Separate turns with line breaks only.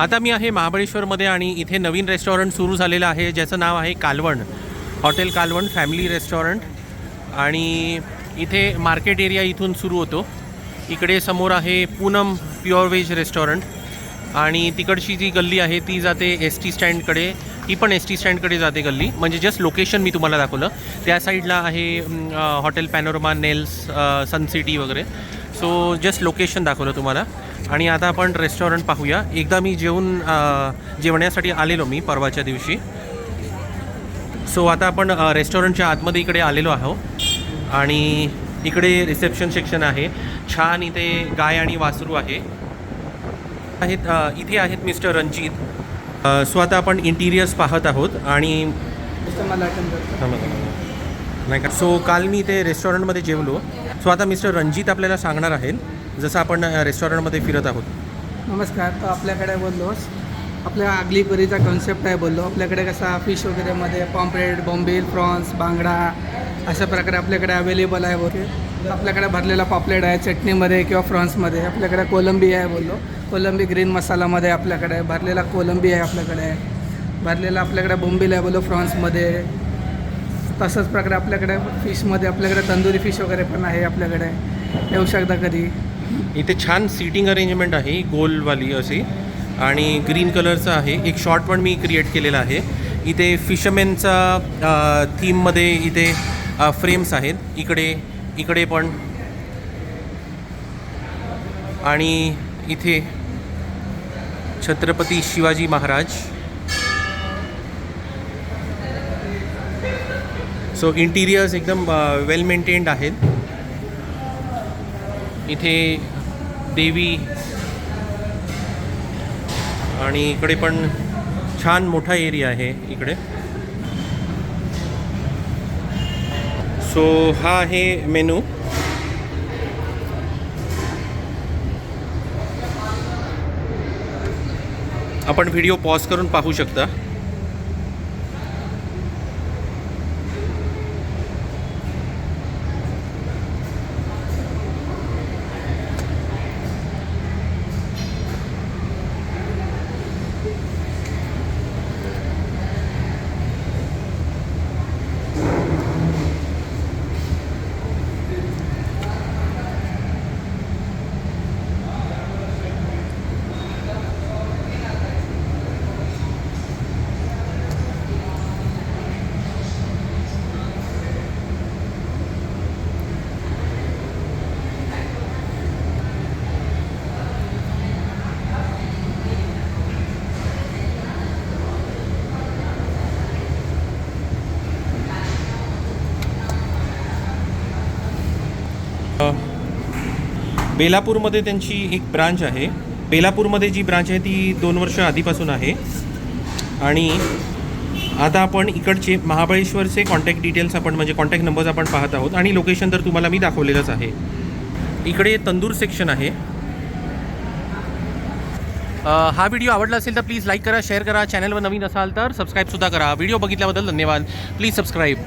आता मी आहे महाबळेश्वरमध्ये आणि इथे नवीन रेस्टॉरंट सुरू झालेलं आहे ज्याचं नाव आहे कालवण. हॉटेल कालवण फॅमिली रेस्टॉरंट. आणि इथे मार्केट एरिया इथून सुरू होतो. इकडे समोर आहे पूनम प्युअर व्हेज रेस्टॉरंट. आणि तिकडची जी गल्ली आहे ती जाते एस टी स्टँडकडे. ती पण एस टी स्टँडकडे जाते गल्ली. म्हणजे जस्ट लोकेशन मी तुम्हाला दाखवलं. त्या साईडला आहे हॉटेल पॅनोरमा नेल्स सनसिटी सन सिटी वगैरे. सो जस्ट लोकेशन दाखवलं तुम्हाला. आणि आता आपण रेस्टॉरंट पाहूया. एकदा मी जेवून जेवण्यासाठी आलेलो मी परवाच्या दिवशी. सो आता आपण रेस्टॉरंटच्या आतमध्ये इकडे आलेलो आहो आणि इकडे रिसेप्शन सेक्शन आहे. छान इथे गाय आणि वासरू आहे. आहेत इथे आहेत मिस्टर रणजित. सो आता आपण इंटिरियर्स पाहत आहोत आणि नाही का? सो काल मी इथे रेस्टॉरंटमध्ये जेवलो. सो आता मिस्टर रणजित आपल्याला सांगणार आहेत. जसं आपण रेस्टॉरंटमध्ये फिरत आहोत.
नमस्कार तर आपल्याकडे बोललोस आपल्या आगली करीचा कॉन्सेप्ट आहे बोललो. आपल्याकडे कसा फिश वगैरेमध्ये पॉम्प्रेट बॉम्बेल प्रॉन्स बांगडा अशा प्रकारे आपल्याकडे अवेलेबल आहे बोलतो आपल्याकडे भरलेला पॉपलेट आहे चटणीमध्ये किंवा फ्रॉन्समध्ये आपल्याकडे कोलंबी आहे बोललो. कोलंबी ग्रीन मसालामध्ये आपल्याकडे. भरलेला कोलंबी आहे आपल्याकडे. भरलेला आपल्याकडे बोंबील आहे बोललो फ्रॉन्समध्ये तसंच प्रकारे आपल्याकडे फिशमध्ये आपल्याकडे तंदुरी फिश वगैरे पण आहे आपल्याकडे. येऊ शकता कधी.
इथे छान सीटिंग अरेंजमेंट आहे गोलवाली अशी. आणि ग्रीन कलरचं आहे. एक शॉर्ट पण मी क्रिएट केलेला आहे. इथे फिशमेनचा थीममध्ये इथे फ्रेम्स आहेत. इकडे इकडे पण. आणि इथे छत्रपती शिवाजी महाराज. सो इंटिरियर्स एकदम वेल मेंटेन्ड आहेत. इथे देवी आणि इकडे पण छान मोठा एरिया आहे इकडे. सो हा आहे मेनू. आपण व्हिडिओ पॉज करून पाहू शकता. बेलापूरमध्ये त्यांची एक ब्रांच आहे. बेलापूरमध्ये जी ब्रांच आहे ती दोन वर्ष आधीपासून आहे. आणि आता आपण इकडचे महाबळेश्वरचे कॉन्टॅक्ट डिटेल्स आपण म्हणजे कॉन्टॅक्ट नंबर्स आपण पाहत आहोत. आणि लोकेशन तर तुम्हाला मी दाखवलेलंच आहे. इकडे तंदूर सेक्शन आहे. हा व्हिडिओ आवडला असेल तर प्लीज लाईक करा शेअर करा. चॅनलवर नवीन असाल तर सबस्क्राईबसुद्धा करा. व्हिडिओ बघितल्याबद्दल धन्यवाद. Please subscribe